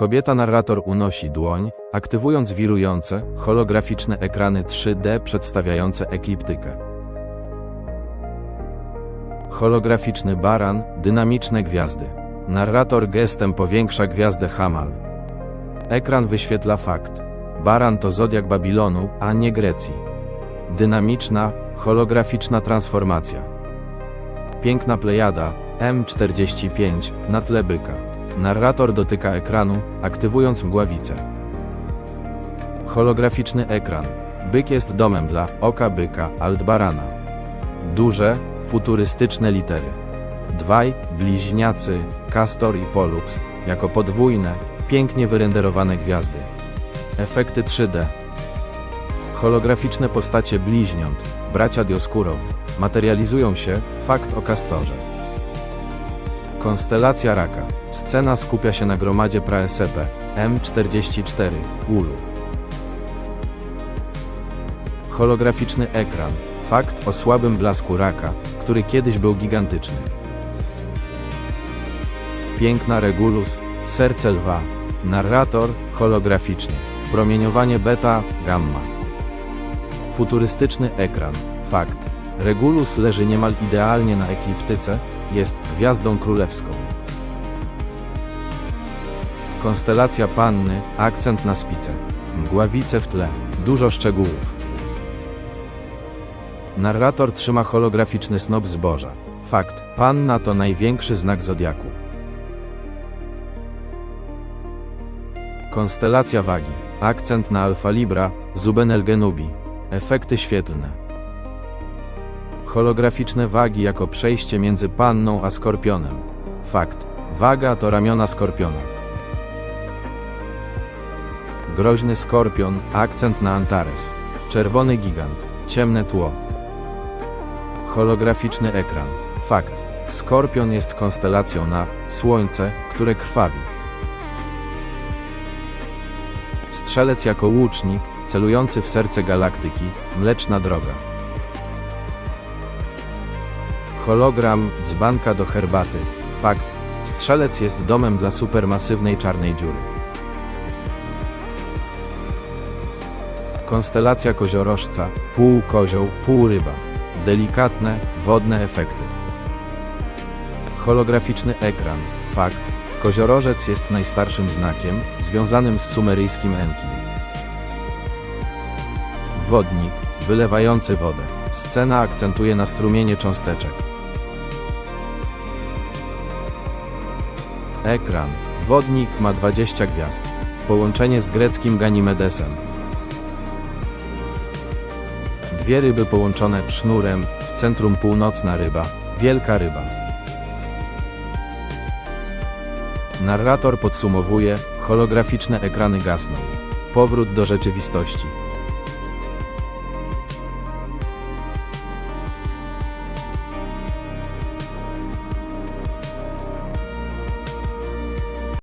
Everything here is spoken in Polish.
Kobieta narrator unosi dłoń, aktywując wirujące, holograficzne ekrany 3D przedstawiające ekliptykę. Holograficzny baran, dynamiczne gwiazdy. Narrator gestem powiększa gwiazdę Hamal. Ekran wyświetla fakt. Baran to zodiak Babilonu, a nie Grecji. Dynamiczna, holograficzna transformacja. Piękna plejada, M45, na tle byka. Narrator dotyka ekranu, aktywując mgławicę. Holograficzny ekran. Byk jest domem dla oka byka, Altbarana. Duże, futurystyczne litery. Dwaj, bliźniacy, Castor i Pollux, jako podwójne, pięknie wyrenderowane gwiazdy. Efekty 3D. Holograficzne postacie bliźniąt, bracia Dioskurow, materializują się, fakt o Castorze. Konstelacja Raka. Scena skupia się na gromadzie Praesepe, M44, Ulu. Holograficzny ekran. Fakt o słabym blasku Raka, który kiedyś był gigantyczny. Piękna Regulus, serce lwa. Narrator, holograficznie. Promieniowanie beta, gamma. Futurystyczny ekran. Fakt. Regulus leży niemal idealnie na ekliptyce, jest gwiazdą królewską. Konstelacja Panny, akcent na spice. Mgławice w tle, dużo szczegółów. Narrator trzyma holograficzny snop zboża. Fakt, Panna to największy znak zodiaku. Konstelacja wagi. Akcent na Alfa Libra, Zuben el Genubi. Efekty świetlne. Holograficzne wagi jako przejście między panną a skorpionem. Fakt. Waga to ramiona skorpiona. Groźny skorpion, akcent na Antares. Czerwony gigant, ciemne tło. Holograficzny ekran. Fakt. Skorpion jest konstelacją na Słońce, które krwawi. Strzelec jako łucznik, celujący w serce galaktyki, mleczna droga. Hologram, dzbanka do herbaty. Fakt. Strzelec jest domem dla supermasywnej czarnej dziury. Konstelacja koziorożca, pół kozioł, pół ryba. Delikatne, wodne efekty. Holograficzny ekran. Fakt. Koziorożec jest najstarszym znakiem, związanym z sumeryjskim Enki. Wodnik, wylewający wodę. Scena akcentuje na strumienie cząsteczek. Ekran. Wodnik ma 20 gwiazd. Połączenie z greckim Ganimedesem. Dwie ryby połączone sznurem, w centrum północna ryba, wielka ryba. Narrator podsumowuje, holograficzne ekrany gasną. Powrót do rzeczywistości.